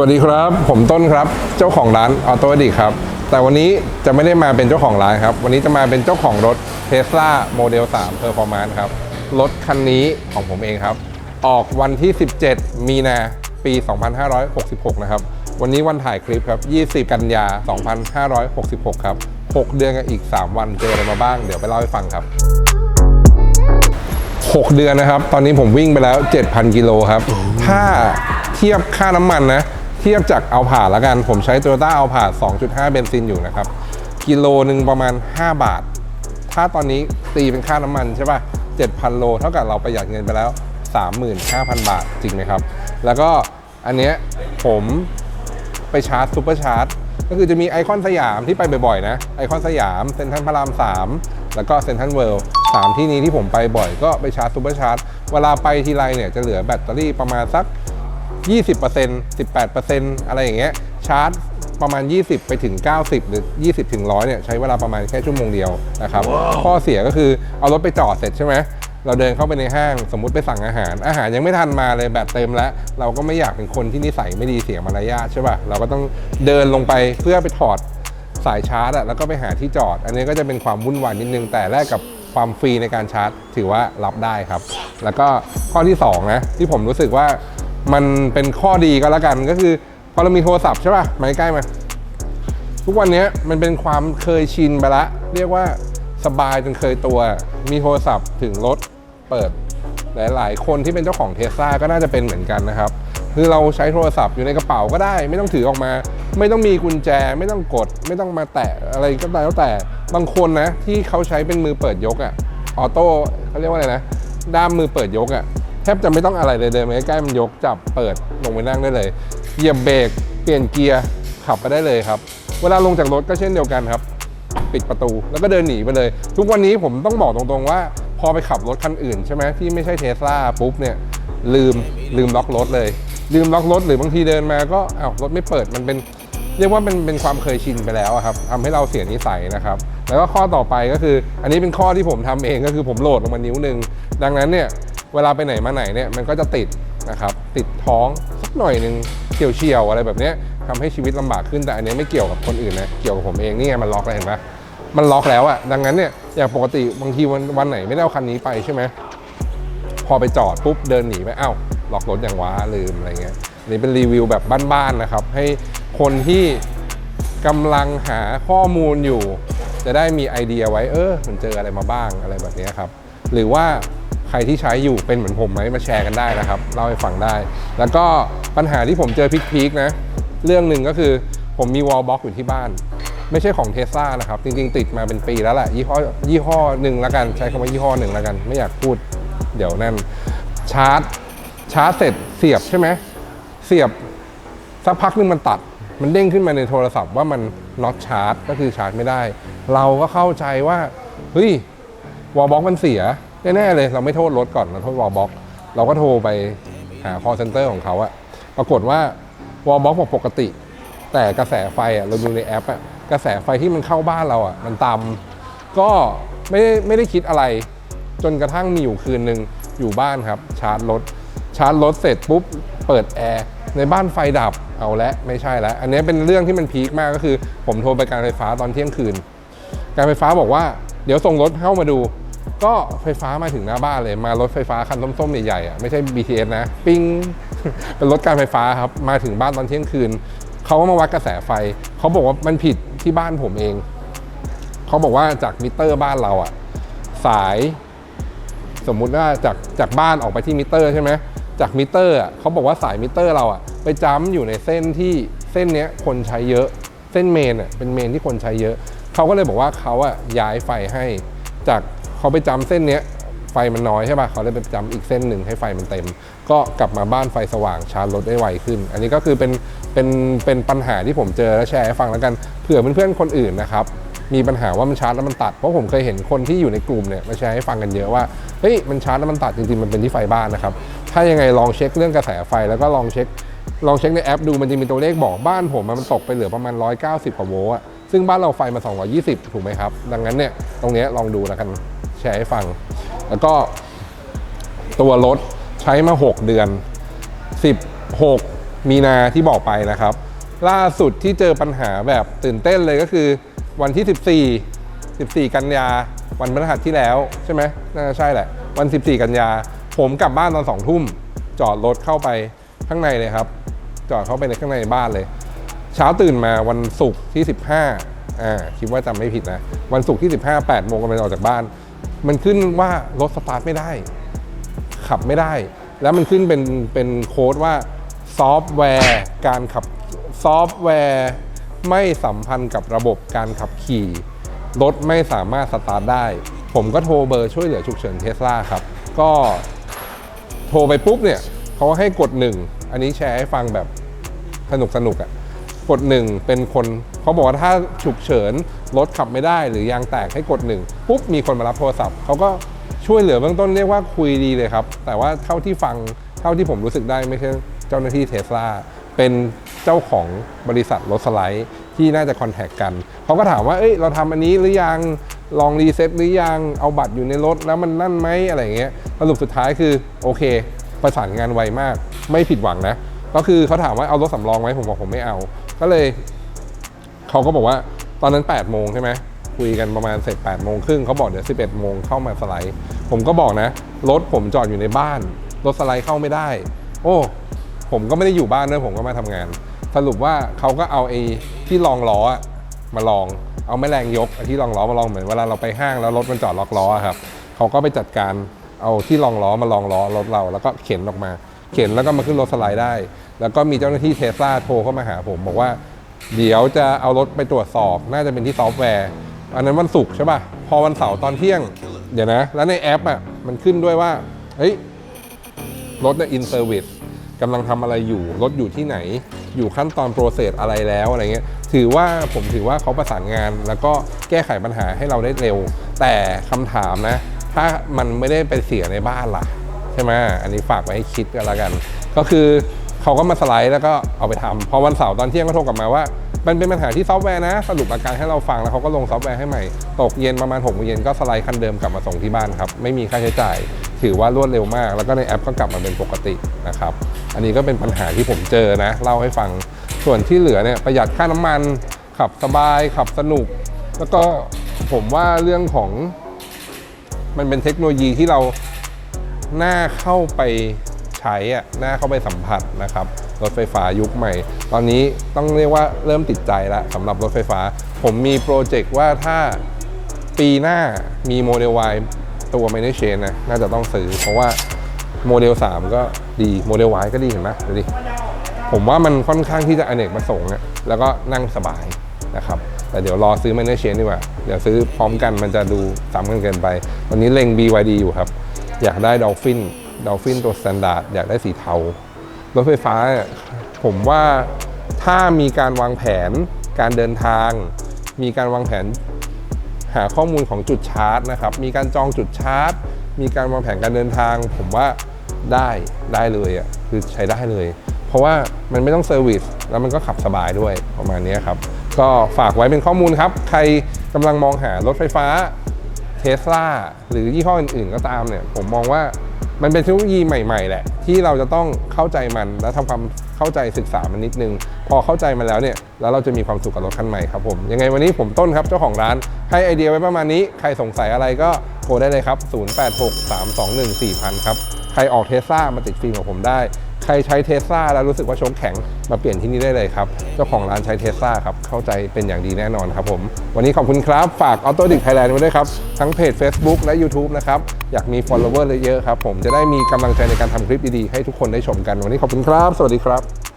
วัสดีครับ ผมต้นครับเจ้าของร้านออโตดิครับ แต่วันนี้จะไม่ได้มาเป็นเจ้าของร้านครับ วันนี้จะมาเป็นเจ้าของรถ Tesla Model 3 Performance ครับ รถคันนี้ของผมเองครับ ออกวันที่ 17 มีนาปี 2566 นะครับ วันนี้วันถ่ายคลิปครับ 20 กันยา 2566 ครับ 6 เดือนกับอีก 3 วันเจออะไรมาบ้าง เดี๋ยวไปเล่าให้ฟังครับ 6 เดือนนะครับ ตอนนี้ผมวิ่งไปแล้ว 7,000 กิโลครับ ถ้าเทียบค่าน้ำมันนะ เทียบจากเอาผ่าแล้วกัน ผมใช้ Toyota เอาผ่า2.5 เบนซินอยู่นะครับ กิโลหนึ่งประมาณ 5 บาท ถ้าตอนนี้ตีเป็นค่าน้ำมันใช่ป่ะ 7,000 โล เท่ากับเราประหยัดเงินไปแล้ว 35,000 บาทจริงไหมครับ แล้วก็อันเนี้ยผมไปชาร์จซูเปอร์ชาร์จก็คือจะมีไอคอนสยามที่ไปบ่อยๆนะ ไอคอนสยามเซ็นทรัลพระราม 3 แล้วก็เซ็นทรัลเวิลด์สามที่นี้ที่ผมไปบ่อยก็ไปชาร์จซูเปอร์ชาร์จเวลาไปทีไรเนี่ยจะเหลือแบตเตอรี่ประมาณสัก 20% 18%อะไรอย่างเงี้ยชาร์จประมาณ 20 ไปถึง 90 หรือ 20 ถึง 100 เนี่ยใช้เวลาประมาณแค่ชั่วโมงเดียวนะครับ ข้อเสียก็คือเอารถไปจอดเสร็จใช่ไหมเราเดินเข้าไปในห้างสมมุติไปสั่งอาหาร อาหารยังไม่ทันมาเลยแบตเต็มแล้ว เราก็ไม่อยากเป็นคนที่นิสัยไม่ดีเสียมารยาทใช่ป่ะเราก็ต้องเดินลงไปเพื่อไปถอดสายชาร์จอะแล้วก็ไปหาที่จอด อันนี้ก็จะเป็นความวุ่นวายนิดนึงแต่แลกกับความฟรีในการชาร์จ ถือว่ารับได้ครับ แล้วก็ข้อที่2นะที่ผมรู้สึกว่า มันเป็นข้อดีก็แล้วกันก็คือพอเรามีโทรศัพท์ใช่ป่ะมาใกล้มา ทุกวันนี้มันเป็นความเคยชินไปละ เรียกว่าสบายจนเคยตัว มีโทรศัพท์ถึงรถเปิด หลาย ๆ คนที่เป็นเจ้าของเทสลาก็น่าจะเป็นเหมือนกันนะครับคือเราใช้โทรศัพท์อยู่ในกระเป๋าก็ได้ ไม่ต้องถือออกมา ไม่ต้องมีกุญแจ ไม่ต้องกด ไม่ต้องมาแตะอะไรก็ได้แล้วแต่บางคนนะที่เขาใช้เป็นมือเปิดยกอะออโต้เขาเรียกว่าอะไรนะด้ามมือเปิดยกอะ ทบจะไม่ต้องอะไรเลยเดินไปใกล้ๆมันยกจับเปิดลงไปนั่งได้เลยเหยียบเบรกเปลี่ยนเกียร์ขับไปได้เลยครับ เวลาลงจากรถก็เช่นเดียวกันครับ ปิดประตูแล้วก็เดินหนีไปเลย ทุกวันนี้ผมต้องบอกตรงๆว่า พอไปขับรถคันอื่นใช่ไหมที่ไม่ใช่เทสลาปุ๊บเนี่ยลืมลืมล็อกรถเลย ลืมล็อกรถหรือบางทีเดินมาก็อ้าวรถไม่เปิดมันเป็นเรียกว่าเป็นเป็นความเคยชินไปแล้วครับทำให้เราเสียนิสัยนะครับ แล้วก็ข้อต่อไปก็คือ อันนี้เป็นข้อที่ผมทำเองก็คือผมโหลดลงมานิ้วหนึ่งดังนั้นเนี่ย เวลาไปไหนมาไหนเนี่ยมันก็จะติดนะครับติดท้องสักหน่อยหนึ่งเฉียวเฉียวๆอะไรแบบนี้ทำให้ชีวิตลำบากขึ้นแต่อันนี้ไม่เกี่ยวกับคนอื่นนะเกี่ยวกับผมเองนี่ไงมันล็อกแล้วเห็นปะมันล็อกแล้วอะดังนั้นเนี่ยอย่างปกติบางทีวันวันไหนไม่ได้เอาคันนี้ไปใช่ไหมพอไปจอดปุ๊บเดินหนีไปอ้าวล็อกรถอย่างว้าลืมอะไรเงี้ยนี่เป็นรีวิวแบบบ้านๆนะครับ ให้คนที่กำลังหาข้อมูลอยู่ จะได้มีไอเดียไว้เออมันเจออะไรมาบ้างอะไรแบบนี้ครับ หรือว่า ใครที่ใช้อยู่เป็นเหมือนผมไหมมาแชร์กันได้นะครับเล่าให้ฟังได้ แล้วก็ปัญหาที่ผมเจอพีคๆนะ เรื่องหนึ่งก็คือผมมีวอลบ็อกอยู่ที่บ้าน ไม่ใช่ของเทสลานะครับ จริงๆ ติดมาเป็นปีแล้วแหละยี่ห้อยี่ห้อหนึ่งแล้วกัน ใช้คำว่ายี่ห้อหนึ่งแล้วกัน ไม่อยากพูดเดี๋ยวนั่นชาร์จชาร์จเสร็จเสียบใช่ไหมเสียบสักพักนึงมันตัด มันเด้งขึ้นมาในโทรศัพท์ว่ามันน็อตชาร์จก็คือชาร์จไม่ได้ เราก็เข้าใจว่าเฮ้ยวอลบ็อกมันเสีย แน่ๆเลยเราไม่โทษรถก่อนเราโทษวอลบ็อกเราก็โทรไปหา call center ของเขาอะปรากฏว่าวอลบ็อกบอกปกติ แต่กระแสไฟอะเราดูในแอปอะกระแสไฟที่มันเข้าบ้านเราอะมันต่ำก็ไม่ได้ไม่ได้คิดอะไร จนกระทั่งมีอยู่คืนหนึ่งอยู่บ้านครับชาร์จรถชาร์จรถเสร็จปุ๊บเปิดแอร์ในบ้านไฟดับเอาละไม่ใช่แล้วอันนี้เป็นเรื่องที่มันพีคมากก็คือ ผมโทรไปการไฟฟ้าตอนเที่ยงคืน การไฟฟ้าบอกว่าเดี๋ยวส่งรถเข้ามาดู ก็ไฟฟ้ามาถึงหน้าบ้านเลย มารถไฟฟ้าคันส้มๆใหญ่ๆอะไม่ใช่ BTS นะ ปิ้ง เป็นรถการไฟฟ้าครับ มาถึงบ้านตอนเที่ยงคืน เขาก็มาวัดกระแสไฟ เขาบอกว่ามันผิดที่บ้านผมเอง เขาบอกว่าจากมิเตอร์บ้านเราอะ สาย สมมุติว่าจากจากบ้านออกไปที่มิเตอร์ใช่ไหมจากมิเตอร์อะเขาบอกว่าสายมิเตอร์เราอะไปจ้ำอยู่ในเส้นที่เส้นเนี้ยคนใช้เยอะ เส้นเมนอะเป็นเมนที่คนใช้เยอะ เขาก็เลยบอกว่าเขาอะย้ายไฟให้จาก เขาไปจำเส้นเนี้ยไฟมันน้อยใช่ป่ะเขาเลยไปจำอีกเส้นหนึ่งให้ไฟมันเต็ม ก็กลับมาบ้านไฟสว่างชาร์จรถได้ไวขึ้น อันนี้ก็คือเป็นเป็นเป็นปัญหาที่ผมเจอและแชร์ให้ฟังแล้วกันเผื่อเพื่อนๆคนอื่นนะครับมีปัญหาว่ามันชาร์จแล้วมันตัด เพราะผมเคยเห็นคนที่อยู่ในกลุ่มเนี่ยมาแชร์ให้ฟังกันเยอะว่า เฮ้ย มันชาร์จแล้วมันตัดจริงๆ มันเป็นที่ไฟบ้านนะครับ ถ้ายังไงลองเช็คเรื่องกระแสไฟแล้วก็ลองเช็ค ลองเช็คในแอปดูมันจะมีตัวเลขบอกบ้านผมมันตกไปเหลือประมาณ 190กว่าโวลต์อะซึ่งบ้านเราไฟมา 220 ถูกไหมครับ ดังนั้นเนี่ย ตรงนี้ลองดูแล้วกัน แชร์ให้ฟัง แล้วก็ตัวรถใช้มา 6 เดือน 16 มีนาที่บอกไปนะครับ ล่าสุดที่เจอปัญหาแบบตื่นเต้นเลยก็คือวันที่ 14 14 กันยา วันพฤหัสที่แล้วใช่ไหมน่าจะใช่แหละ วัน 14 กันยา ผมกลับบ้านตอน2ทุ่ม จอดรถเข้าไปข้างในเลยครับ จอดเข้าไปในข้างในบ้านเลย เช้าตื่นมาวันศุกร์ที่ 15อ่าคิดว่าจำไม่ผิดนะ วันศุกร์ที่ 15 8โมงกำลังออกจากบ้าน มันขึ้นว่ารถสตาร์ทไม่ได้ ขับไม่ได้ แล้วมันขึ้นเป็นเป็นโค้ดว่าซอฟต์แวร์การขับซอฟต์แวร์ไม่สัมพันธ์กับระบบการขับขี่ รถไม่สามารถสตาร์ทได้ ผมก็โทรเบอร์ช่วยเหลือฉุกเฉินเทสลาครับ ก็โทรไปปุ๊บเนี่ยเขาให้กดหนึ่งอันนี้แชร์ให้ฟังแบบสนุกสนุกอะ่ะ กดหนึ่งเป็นคนเขาบอกว่าถ้าฉุกเฉินรถขับไม่ได้หรือยางแตกให้กดหนึ่งปุ๊บมีคนมารับโทรศัพท์เขาก็ช่วยเหลือเบื้องต้นเรียกว่าคุยดีเลยครับ แต่ว่าเท่าที่ฟังเท่าที่ผมรู้สึกได้ไม่ใช่เจ้าหน้าที่เทสลาเป็นเจ้าของบริษัทรถสไลด์ที่น่าจะคอนแทคกันเขาก็ถามว่าเอ้ยเราทำอันนี้หรือยังลองรีเซ็ตหรือยังเอาบัตรอยู่ในรถแล้วมันนั่นไหมอะไรเงี้ยสรุปสุดท้ายคือโอเค ประสานงานไวมาก ไม่ผิดหวังนะ ก็คือเขาถามว่าเอารถสำรองไหมผมบอกผมไม่เอา ก็เลยเขาก็บอกว่าตอนนั้น8โมงใช่ไหมคุยกันประมาณเสร็จ8โมงครึ่งเขาบอกเดี๋ยว11โมงเข้ามาสไลด์ผมก็บอกนะรถผมจอดอยู่ในบ้าน รถสไลด์เข้าไม่ได้ โอ้ ผมก็ไม่ได้อยู่บ้านด้วยผมก็มาทำงาน สรุปว่าเขาก็เอาไอ้ที่รองล้อมาลองเอาแม่แรงยกที่รองล้อมาลองเหมือนเวลาเราไปห้างแล้วรถมันจอดล็อกล้อครับเขาก็ไปจัดการเอาที่รองล้อมาลองล้อรถเราแล้วก็เข็นออกมา เข็นแล้วก็มาขึ้นรถสไลด์ได้ แล้วก็มีเจ้าหน้าที่เทสลาโทรเข้ามาหาผมบอกว่า เดี๋ยวจะเอารถไปตรวจสอบ น่าจะเป็นที่ซอฟต์แวร์ อันนั้นวันศุกร์ใช่ป่ะ พอวันเสาร์ตอนเที่ยง เดี๋ยวนะ แล้วในแอปอะมันขึ้นด้วยว่า เฮ้ย รถเนี่ยอินเซอร์วิสกำลังทำอะไรอยู่ รถอยู่ที่ไหน อยู่ขั้นตอนโปรเซสอะไรแล้วอะไรเงี้ย ถือว่าผมถือว่าเขาประสานงาน แล้วก็แก้ไขปัญหาให้เราได้เร็ว แต่คำถามนะ ถ้ามันไม่ได้ไปเสียในบ้านล่ะ ช่ไหมอันนี้ฝากไว้ให้คิดกันละกัน ก็คือเขาก็มาสไลด์แล้วก็เอาไปทำพอวันเสาร์ตอนเที่ยงก็โทรกลับมาว่า มันเป็นปัญหาที่ซอฟต์แวร์นะ สรุปอาการให้เราฟังแล้วเขาก็ลงซอฟต์แวร์ให้ใหม่ ตกเย็นประมาณ6โมงเย็นก็สไลด์คันเดิมกลับมาส่งที่บ้านครับ ไม่มีค่าใช้จ่าย ถือว่ารวดเร็วมาก แล้วก็ในแอปก็กลับมาเป็นปกตินะครับ อันนี้ก็เป็นปัญหาที่ผมเจอนะ เล่าให้ฟัง ส่วนที่เหลือเนี่ยประหยัดค่าน้ำมัน ขับสบาย ขับสนุก แล้วก็ผมว่าเรื่องของมันเป็นเทคโนโลยีที่เรา หน่าเข้าไปใช้อะหน่าเข้าไปสัมผัสนะครับ รถไฟฟ้ายุคใหม่ ตอนนี้ต้องเรียกว่าเริ่มติดใจแล้วสำหรับรถไฟฟ้า ผมมีโปรเจกต์ว่าถ้าปีหน้ามีโมเดล Y ตัว m a n a g e นนะน่าจะต้องซื้อ เพราะว่าโมเดล 3 ก็ดีโมเดล Y ก็ดีเห็นไหมดูดิผมว่ามันค่อนข้างที่จะอเนกประสงค์อะแล้วก็นั่งสบายนะครับแต่เดี๋ยวรอซื้อ m a n a g e ดีกว่า เดี๋ยวซื้อพร้อมกันมันจะดูซ้ำกันเกินไป วันนี้เล็ง BYD อยู่ครับ อยากได้ดอลฟินดอลฟินตัวสแตนดาร์ดอยากได้สีเทารถไฟฟ้าผมว่าถ้ามีการวางแผนการเดินทาง มีการวางแผนหาข้อมูลของจุดชาร์จนะครับ มีการจองจุดชาร์จ มีการวางแผนการเดินทาง ผมว่าได้ได้เลยอะคือใช้ได้เลย เพราะว่ามันไม่ต้องเซอร์วิสแล้วมันก็ขับสบายด้วยประมาณนี้ครับ ก็ฝากไว้เป็นข้อมูลครับ ใครกำลังมองหารถไฟฟ้า เทสลาหรือยี่ห้ออื่นๆก็ตามเนี่ย ผมมองว่ามันเป็นเทคโนโลยีใหม่ๆ แหละ ที่เราจะต้องเข้าใจมันและทำความเข้าใจศึกษามันนิดนึง พอเข้าใจมันแล้วเนี่ย แล้วเราจะมีความสุขกับรถคันใหม่ครับผม ยังไงวันนี้ผมต้นครับเจ้าของร้าน ให้ไอเดียไว้ประมาณนี้ ใครสงสัยอะไรก็โทรได้เลยครับ 0863214000 ครับ ใครออกเทสลามาติดฟิล์มกับผมได้ ครใช้เทสซาแล้วรู้สึกว่าชกแข็งมาเปลี่ยนที่นี่ได้เลยครับ เจ้าของร้านใช้เทสซาครับ เข้าใจเป็นอย่างดีแน่นอนครับผม วันนี้ขอบคุณครับ ฝาก Auto d i c Thailand ไว้ด้วยครับ ทั้งเพจ Facebook และ YouTube นะครับ อยากมี follower เยอะๆครับผมจะได้มีกำลังใจในการทำคลิปดีๆให้ทุกคนได้ชมกัน วันนี้ขอบคุณครับ สวัสดีครับ